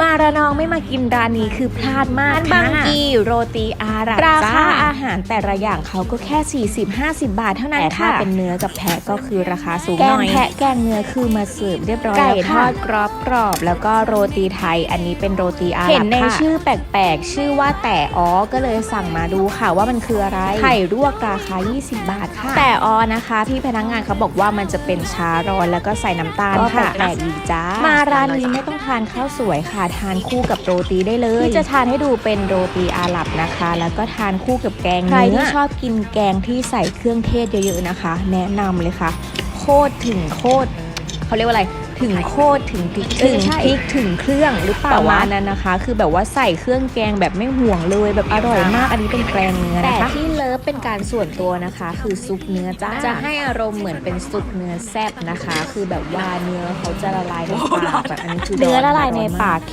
มาระนองไม่มากินร้านนี้คือพลาดมากบางกีโรตีอาหรับราคาอาหารแต่ละอย่างเขาก็แค่ 40-50 บาทเท่านั้นค่ะแต่ถ้าเป็นเนื้อกับแพะก็คือราคาสูงหน่อยแกงแพะแกงเนื้อคือมาเสิร์ฟเรียบร้อยไก่ทอดกรอบกรอบๆแล้วก็โรตีไทย อันนี้เป็นโรตีอาหรับเห็นในชื่อแปลกๆ ชื่อว่าแต่อ๋อก็เลยสั่งมาดูค่ะว่ามันคืออะไรไข่ลวกราคา 20 บาทค่ะ แต่อ๋อนะคะ พี่พนักงานเขาบอกว่ามันจะเป็นชาร้อนแล้วก็ใส่น้ำตาลค่ะแปลกดีจ้ามาร้านนี้ไม่ต้องทานข้าวสวยค่ะทานคู่กับโรตีได้เลยที่จะทานให้ดูเป็นโรตีอาหรับนะคะ แล้วก็ทานคู่กับแกงเนื้อใครที่ชอบกินแกงที่ใส่เครื่องเทศเยอะๆนะคะ แนะนำเลยค่ะ โคตรถึงโคตรเขาเรียกว่าอะไรถึงโคตรถึงพริกถึงพริกถึงเครื่องหรือเปล่าประมาณนั้นนะคะ คือแบบว่าใส่เครื่องแกงแบบไม่ห่วงเลยแบบอร่อยมากอันนี้เป็นแกงเนื้อนะคะแต่ที่เลิฟเป็นการส่วนตัวนะคะ คือซุปเนื้อจ้าจะให้อารมณ์เหมือนเป็นซุปเนื้อแซ่บนะคะ คือแบบว่าเนื้อเขาจะละลายในปากแบบอันนี้คือเนื้อละลายในปาก